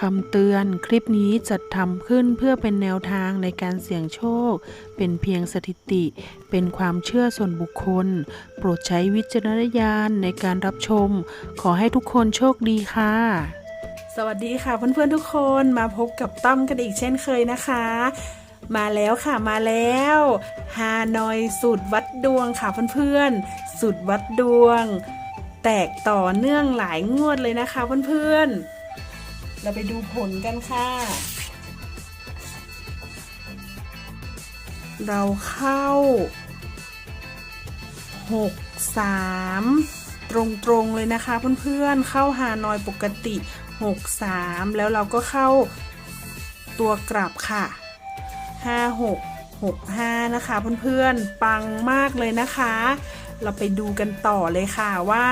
คำเตือนคลิปนี้จัดทำขึ้นเพื่อเป็นแนวทางในการเสี่ยงโชค เป็นเพียงสถิติ เป็นความเชื่อส่วนบุคคล โปรดใช้วิจารณญาณในการรับชม ขอให้ทุกคนโชคดีค่ะ สวัสดีค่ะเพื่อนๆทุกคนมาพบกับต้อมกันอีกเช่นเคยนะคะ มาแล้วค่ะมาแล้วฮานอยสูตรวัดดวงค่ะเพื่อนๆสูตรวัดดวง แตกต่อเนื่องหลายงวดเลยนะคะเพื่อนๆ เราไปดูผลกันค่ะ เราเข้า 6 3 ตรงๆเลยนะคะเพื่อนๆ เข้าฮานอยปกติ 6 3 แล้วเราก็เข้าตัวกลับค่ะ 5 6 6 5 นะคะเพื่อนๆ ปังมากเลยนะคะ เราไปดูกันต่อเลยค่ะว่า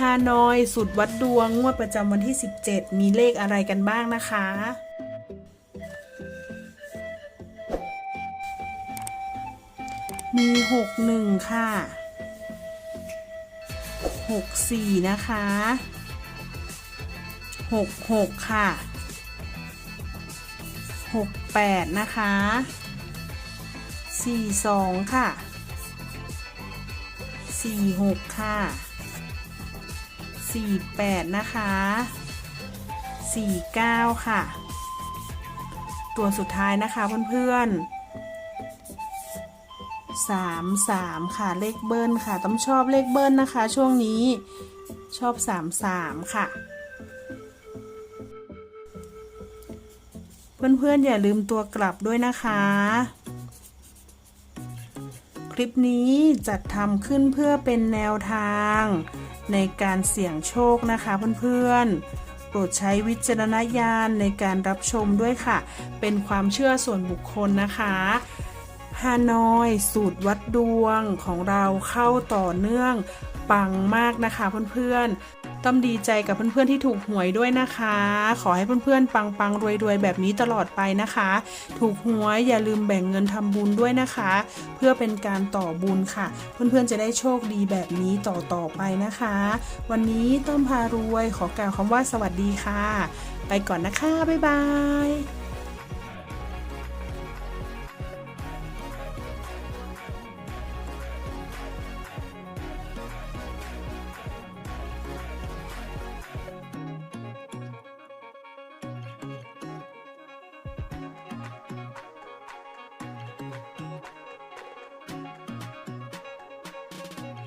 ฮานอยสุดวัดดวงงวดประจำวันที่ 17 มีเลขอะไรกันบ้างนะคะ มี 61 ค่ะ 64 นะคะ 66 ค่ะ 68 นะคะ 42 ค่ะ 46 ค่ะ 48 นะคะ 49 ค่ะ ตัวสุดท้ายนะคะเพื่อนๆสามสามค่ะเลขเบิ้ลค่ะ ต้องชอบเลขเบิ้ลนะคะ ช่วงนี้ชอบสามสามค่ะ เพื่อนๆอย่าลืมตัวกลับด้วยนะคะ คลิปนี้จัดทำขึ้นเพื่อเป็นแนวทาง ในการเสี่ยงโชคนะคะเพื่อนๆ โปรดใช้วิจารณญาณในการรับชมด้วยค่ะ เป็นความเชื่อส่วนบุคคลนะคะฮานอยสูตรวัดดวงของเราเข้าต่อเนื่องปังมากนะคะเพื่อนๆ ต้องดีใจกับเพื่อนๆที่ถูกหวยด้วยนะคะ ขอให้เพื่อนๆปังๆรวยๆแบบนี้ตลอดไปนะคะ ถูกหวยอย่าลืมแบ่งเงินทำบุญด้วยนะคะ เพื่อเป็นการต่อบุญค่ะ เพื่อนๆจะได้โชคดีแบบนี้ต่อๆไปนะคะ วันนี้ต้อมพารวยขอกล่าวคำว่าสวัสดีค่ะ ไปก่อนนะคะ บ๊ายบาย